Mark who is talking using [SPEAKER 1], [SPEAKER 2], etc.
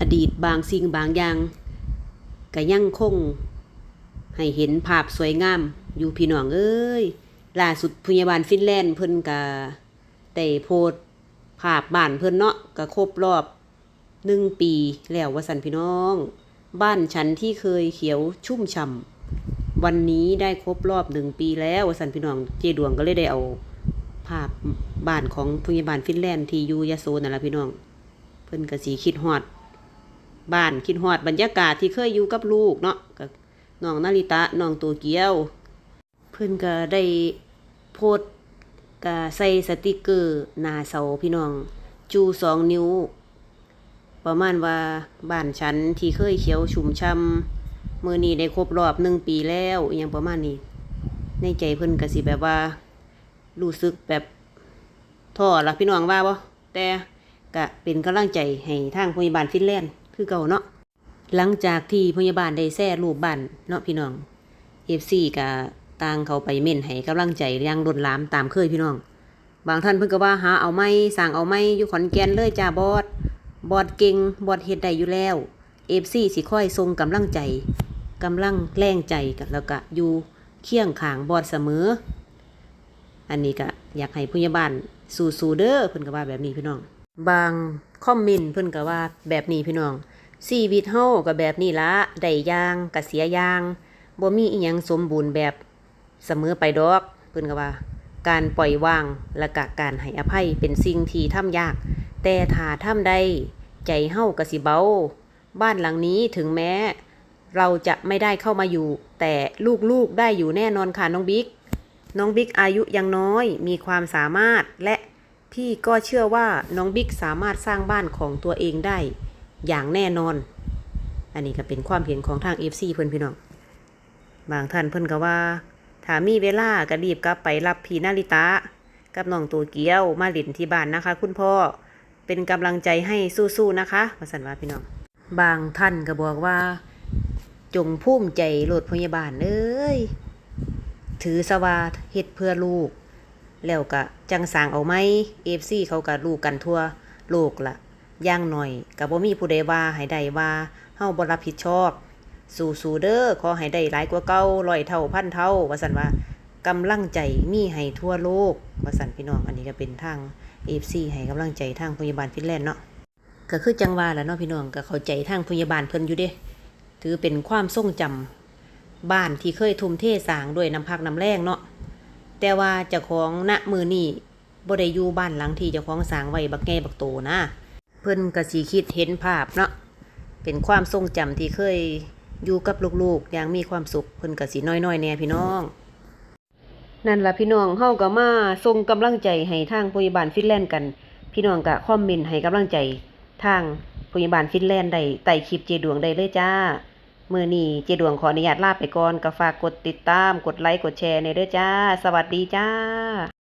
[SPEAKER 1] อดีตบางสิ่งบางอย่างก็ยังคง ให้เห็นภาพสวยงาม อยู่พี่น้องเอ้ยล่าสุดพยาบาลฟินแลนด์เพิ่นก็ได้โพสภาพบ้านเพิ่นเนาะก็ครบรอบหนึ่งปีแล้วว่าสันพี่น้อง บ้านฉันที่เคยเขียวชุ่มฉ่ำวันนี้ได้ครบรอบหนึ่งปีแล้วว่าสันพี่น้องเจดวงก็เลยได้เอา ภาพบ้านของพยาบาลฟินแลนด์ที่อยู่ยะโสนั่นแหละพี่น้อง เพิ่นก็สีคิดฮอด บ้านคิดฮอดบรรยากาศที่เคยอยู่กับลูกเนาะกับน้องนาริตะน้องตัวเกียว เพิ่อนก็ได้โพสก็ใส่สติกเกอร์หน้าเสาพี่น้อง จูสองนิ้ว ประมาณว่าบ้านฉันที่เคยเขียวชุ่มช่ำมือนี้ได้ครบรอบหนึ่งปีแล้วอย่างประมาณนี้ ในใจเพิ่อนก็สิแบบว่า รู้สึกแบบท้อละพี่น้องว่าบ่แต่ก็เป็นกำลังใจให้ทางพยาบาลฟินแลนด์ คือเก่าเนาะหลังจากที่พยาบาลได้แซ่รูปบ้านเนาะพี่น้อง FC ก็ต่างเขาไปเม่นให้กำลังใจย่างล้นลามตามเคยพี่น้อง บางท่านเพิ่นก็ว่าหาเอาไม้สั่งเอาไม้อยู่ขอนแก่นเลยจ้าบอสบอสเก่งบอสเฮ็ดได้อยู่แล้ว FC สิค่อยทรงกำลังใจกำลังแรงใจกันแล้วก็อยู่เคียงขางบอสเสมอ อันนี้ก็อยากให้พยาบาลสู้ๆเด้อเพิ่นก็ว่าแบบนี้พี่น้อง บางคอมเมนต์เพิ่นก็ว่าแบบนี้พี่น้อง ชีวิตเฮาก็แบบนี้ละได้ย่างก็เสียย่างบ่มีอีหยังสมบูรณ์แบบเสมอไปดอกเพิ่นก็ว่า การปล่อยวางและกะการให้อภัยเป็นสิ่งที่ทำยาก แต่ถ้าทำได้ ใจเฮาก็สิเบา บ้านหลังนี้ถึงแม้ เราจะไม่ได้เข้ามาอยู่ แต่ลูกๆได้อยู่แน่นอนค่ะน้องบิ๊กน้องบิ๊กอายุยังน้อยมีความสามารถและพี่ก็เชื่อว่าน้องบิ๊กสามารถสร้างบ้านของตัวเองได้ อย่างแน่นอน อันนี้ก็เป็นความเห็นของทาง FC เพื่อนพี่น้อง บางท่านเพิ่นก็ว่าถ้ามีเวลาก็รีบกลับไปรับพี่นาริตะกับน้องตัวเกี้ยวมาหลินที่บ้านนะคะ คุณพ่อเป็นกำลังใจให้สู้ๆนะคะวสันว่าพี่น้อง บางท่านก็บอกว่า จงภูมิใจโลดพยาบาลเอ้ยถือสวาเฮ็ดเพื่อลูก แล้วก็จังสางเอาไหมเอฟซีเขาก็ลูกกันทั่วโลกล่ะ อย่างหน่อยก็บ่มีผู้ใดว่าให้ได้ว่าเฮาบ่รับผิดชอบ สู้ๆเด้อขอให้ได้หลายกว่าเก่าร้อยเท่าพันเท่าว่าซั่นว่ากำลังใจมีให้ทั่วโลกว่าซั่นพี่น้องอันนี้ก็เป็นทาง FC ให้กำลังใจทางพยาบาลฟินแลนด์เนาะก็คือจังว่าแหละเนาะพี่น้องก็เข้าใจทางพยาบาลเพิ่นอยู่เด้ถือเป็นความทรงจำบ้านที่เคยทุ่มเทสร้างด้วยน้ำพักน้ำแรงเนาะแต่ว่าเจ้าของณมือนี่บ่ได้อยู่บ้านหลังที่เจ้าของสร้างไว้บักแง่บักโตนะ เพิ่นก็สิคิดเห็นภาพเนาะเป็นความทรงจำที่เคยอยู่กับลูกๆอย่างมีความสุขเพิ่นก็สิน้อยๆแน่พี่น้อง นั่นละพี่น้องเฮาก็มาส่งกำลังใจให้ทางพยาบาลฟินแลนด์กัน พี่น้องก็คอมเมนต์ให้กำลังใจทางพยาบาลฟินแลนด์ได้ใต้คลิปเจดวงได้เลยจ้ามื่อนี้เจดวงขออนุญาตลาไปก่อนก็ฝากกดติดตาม กดไลค์ กดแชร์ในเด้อจ้า สวัสดีจ้า